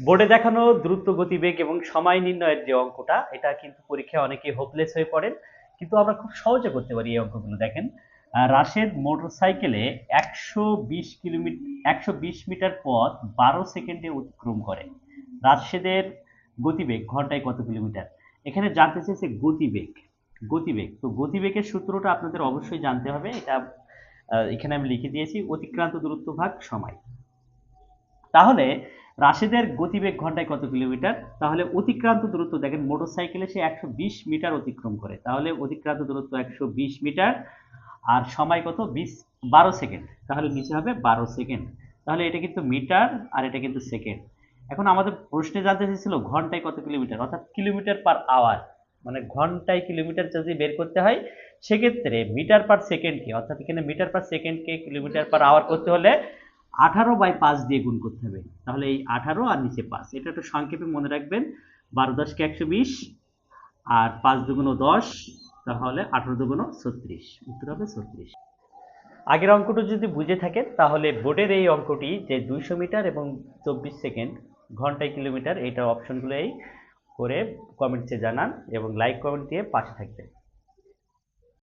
বোর্ডে দেখানো দ্রুত গতিবেগ এবং সময় নির্ণয়ের যে অঙ্কটা, এটা কিন্তু পরীক্ষায় অনেকে হোপলেস হয়ে পড়েন। কিন্তু আমরা খুব সহজে করতে পারি এই অঙ্কগুলো, দেখেন। রাশেদ মোটরসাইকেলে একশো বিশ কিলোমিটার একশো বিশ মিটার পথ বারো সেকেন্ডে অতিক্রম করে। রাশেদের গতিবেগ ঘন্টায় কত কিলোমিটার? এখানে জানতে চেয়েছে গতিবেগ গতিবেগ। তো গতিবেগের সূত্রটা আপনাদের অবশ্যই জানতে হবে। এটা এখানে আমি লিখে দিয়েছি, অতিক্রান্ত দূরত্ব ভাগ সময়। তাহলে রাশেদের গতিবেগ ঘন্টায় কত কিলোমিটার? তাহলে অতিক্রান্ত দূরত্ব দেখেন, মোটরসাইকেলে সে একশো বিশ মিটার অতিক্রম করে। তাহলে অতিক্রান্ত দূরত্ব একশো বিশ মিটার, আর সময় কত? বিশ, বারো সেকেন্ড। তাহলে নিচে হবে বারো সেকেন্ড। তাহলে এটা কিন্তু মিটার, আর এটা কিন্তু সেকেন্ড। এখন আমাদের প্রশ্নে জানতে চেয়েছিল, ঘন্টায় কত কিলোমিটার? অর্থাৎ কিলোমিটার পার আওয়ার মানে ঘন্টায় কিলোমিটার যদি বের করতে হয়, সেক্ষেত্রে মিটার পার সেকেন্ডকে, অর্থাৎ এখানে মিটার পার সেকেন্ডকে কিলোমিটার পার আওয়ার করতে হলে আঠারো বাই পাঁচ দিয়ে গুণ করতে হবে। তাহলে এই আঠারো আর নিচে পাঁচ। এটা একটু সংক্ষেপে মনে রাখবেন। বারো দশকে একশো বিশ আর পাঁচ দুগুণ দশ, তাহলে আঠারো দুগুণ ছত্রিশ। উত্তর হবে ছত্রিশ। আগের অঙ্কটা যদি বুঝে থাকেন, তাহলে বোর্ডের এই অঙ্কটি যে দুইশো মিটার এবং চব্বিশ সেকেন্ড ঘন্টায় কিলোমিটার এইটা অপশনগুলোই করে কমেন্টসে জানান এবং লাইক কমেন্ট দিয়ে পাশে থাকবেন।